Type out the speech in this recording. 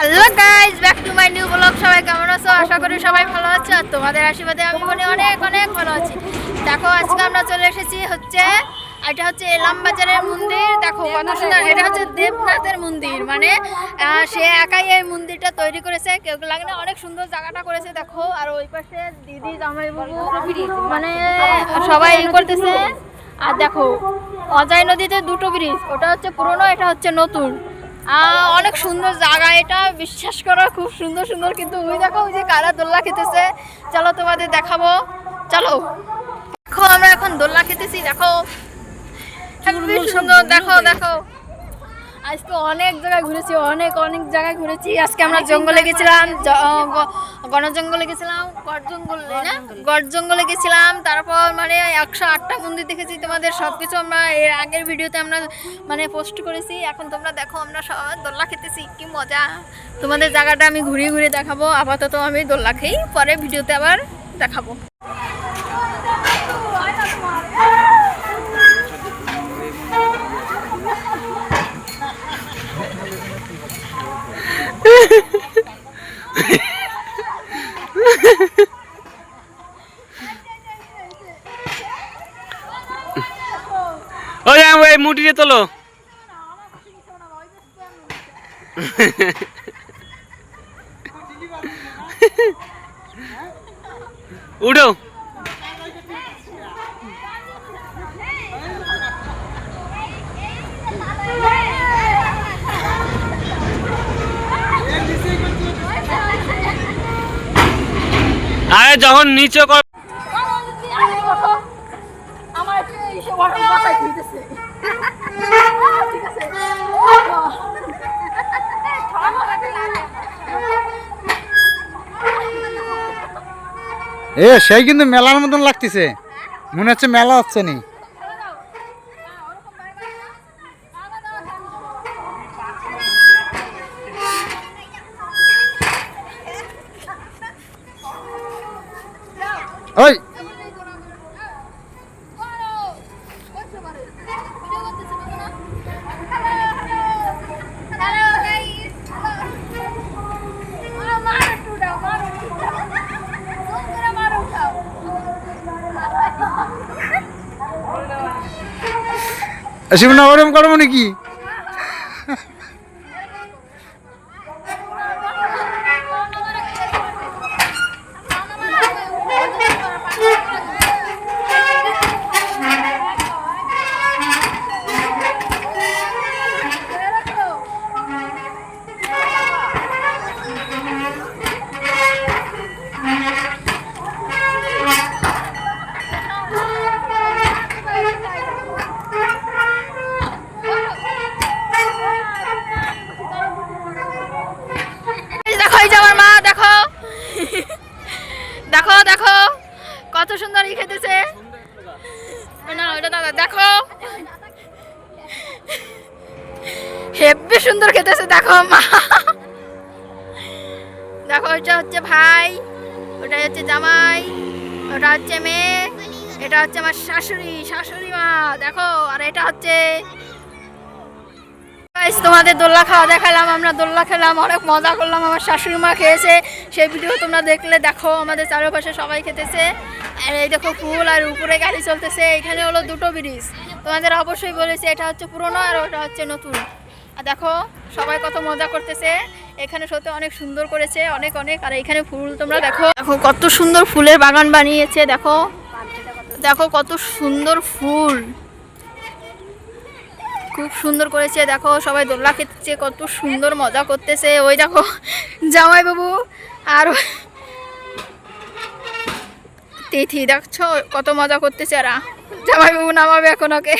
Hello guys back to my new blog সবাই কেমন আছো? আশা করি সবাই ভালো আছো। আর তোমাদের আশীর্বাদে আমি মনে অনেক অনেক ভালো আছি। দেখো আজকে আমরা চলে এসেছি হচ্ছে এটা হচ্ছে এলাম বাজারের মন্দির। দেখো কত সুন্দর। এটা হচ্ছে দেবনাথের মন্দির। মানে সে একাই এই মন্দিরটা তৈরি করেছে। কেউ লাগে না অনেক সুন্দর জায়গাটা করেছে। দেখো আর ওই পাশে দিদি জামাই বাবু মানে সবাই ই করতেছে। আর দেখো অজয় নদীতে দুটো ব্রিজ। ওটা হচ্ছে পুরনো এটা হচ্ছে নতুন। অনেক সুন্দর জায়গা এটা। বিশ্বাস করা খুব সুন্দর সুন্দর কিন্তু ওই দেখো ওই যে কারা দোল্লা খেতেছে। চলো তোমাদের দেখাবো। চলো। দেখো আমরা এখন দোল্লা খেতেছি দেখো। সুন্দর দেখো দেখো। আজকে অনেক জায়গায় ঘুরেছি অনেক অনেক জায়গায় ঘুরেছি। আজকে আমরা জঙ্গলে গেছিলাম জ- আহ, গ- গণ জঙ্গলে গেছিলাম গড় জঙ্গল না? গড় জঙ্গলে। গেছিলাম তারপর মানে একশো আটটা মন্দির দেখেছি তোমাদের সব কিছু আমরা এর আগের ভিডিওতে আমরা মানে পোস্ট করেছি। এখন তোমরা দেখো আমরা সব দোল্লা খেতেছি কি মজা। তোমাদের জায়গাটা আমি ঘুরিয়ে ঘুরিয়ে দেখাবো আপাতত আমি দোল্লা খেই পরে ভিডিওতে আবার দেখাবো। ওই এই মুটিয়ে তোলো। উঠো। আরে যখন নিচে কর এ, সেই কিন্তু মেলার মতন লাগতেছে। মনে হচ্ছে মেলা হচ্ছে নি। ওই। শিবনা ওরম করব নাকি? দেখো দেখো। কত সুন্দর ই খেতেছে। না, ওটা দাদা, দেখো। হেব্বি সুন্দর খেতেছে, দেখো মা। দেখো ওইটা হচ্ছে ভাই ওটা হচ্ছে জামাই, ওটা হচ্ছে মেয়ে, এটা হচ্ছে আমার শাশুড়ি শাশুড়ি মা, দেখো, আর এটা হচ্ছে Guys, তোমাদের দোল্লা খাওয়া দেখালাম আমরা দোল্লা খেলাম অনেক মজা করলাম আমার শাশুড়ি মা খেয়েছে। সেই ভিডিও তোমরা দেখলে দেখো আমাদের চারপাশে সবাই খেতেছে। আর এই দেখো ফুল আর উপরে গাড়ি চলতেছে এখানে হলো দুটো ব্রিজ। তোমাদের অবশ্যই বলেছি এটা হচ্ছে পুরনো আর ওটা হচ্ছে নতুন। আর দেখো সবাই কত মজা করতেছে। এখানে সত্যি অনেক সুন্দর করেছে অনেক অনেক। আর এখানে ফুল তোমরা দেখো। দেখো কত সুন্দর ফুলের বাগান বানিয়েছে দেখো। দেখো কত সুন্দর ফুল। খুব সুন্দর করেছে। দেখো, সবাই দোল্লা খেতেছে, কত সুন্দর মজা করতেছে। ওই দেখো জামাই বাবু আর তিথি, দেখছ? কত মজা করতেছে আর জামাই বাবু নামাবে এখন ওকে।